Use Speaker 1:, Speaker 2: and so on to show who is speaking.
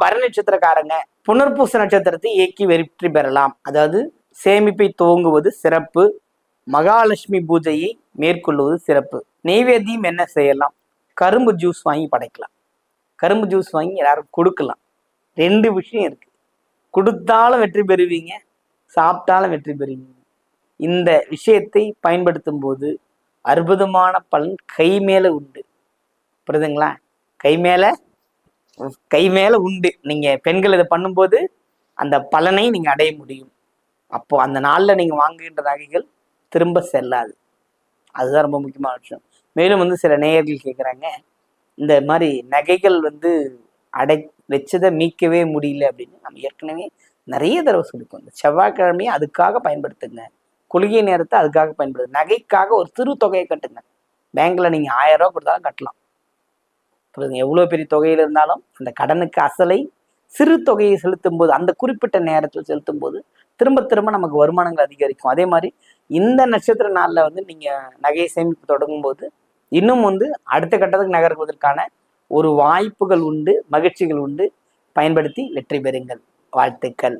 Speaker 1: பர நட்சத்திரக்காரங்க புனர்பூச நட்சத்திரத்தை இயக்கி வெற்றி பெறலாம். அதாவது சேமிப்பை துவங்குவது சிறப்பு. மகாலட்சுமி பூஜையை மேற்கொள்வது சிறப்பு. நெய்வேத்தியம் என்ன செய்யலாம்? கரும்பு ஜூஸ் வாங்கி படைக்கலாம். கரும்பு ஜூஸ் வாங்கி எல்லாரும் கொடுக்கலாம். ரெண்டு விஷயம் இருக்கு. கொடுத்தாலும் வெற்றி பெறுவீங்க சாப்பிட்டாலும் வெற்றி பெறுவீங்க. இந்த விஷயத்தை பயன்படுத்தும் போது அற்புதமான பலன் கை மேல உண்டு. புரியுதுங்களா? கை மேல கை மேல உண்டு. நீங்க பெண்கள் இதை பண்ணும்போது அந்த பலனை நீங்க அடைய முடியும். அப்போ அந்த நாளில் நீங்க வாங்குகின்ற நகைகள் திரும்ப செல்லாது. அதுதான் ரொம்ப முக்கியமான விஷயம். மேலும் வந்து சில நேயர்கள் கேட்குறாங்க இந்த மாதிரி நகைகள் வந்து அடை வச்சதை மீட்கவே முடியல அப்படின்னு. நம்ம ஏற்கனவே நிறைய தடவை சொல்லிக்கோம் இந்த செவ்வாய்க்கிழமையை அதுக்காக பயன்படுத்துங்க. குளிகை நேரத்தை அதுக்காக பயன்படுத்துங்க நகைக்காக ஒரு சிறு தொகையை கட்டுங்க. பேங்க்ல நீங்க ஆயிரம் ரூபாய் கொடுத்தாலும் கட்டலாம். புரியுதுங்க எவ்வளோ பெரிய தொகையில் இருந்தாலும் அந்த கடனுக்கு அசலை சிறு தொகையை செலுத்தும் போது அந்த குறிப்பிட்ட நேரத்தில் செலுத்தும் போது திரும்ப திரும்ப நமக்கு வருமானங்கள் அதிகரிக்கும். அதே மாதிரி இந்த நட்சத்திர நாளில் வந்து நீங்கள் நகையை சேமிப்பு தொடங்கும் போது இன்னும் வந்து அடுத்த கட்டத்துக்கு நகர்வதற்கான ஒரு வாய்ப்புகள் உண்டு மகிழ்ச்சிகள் உண்டு. பயன்படுத்தி வெற்றி பெறுங்கள். வாழ்த்துக்கள்.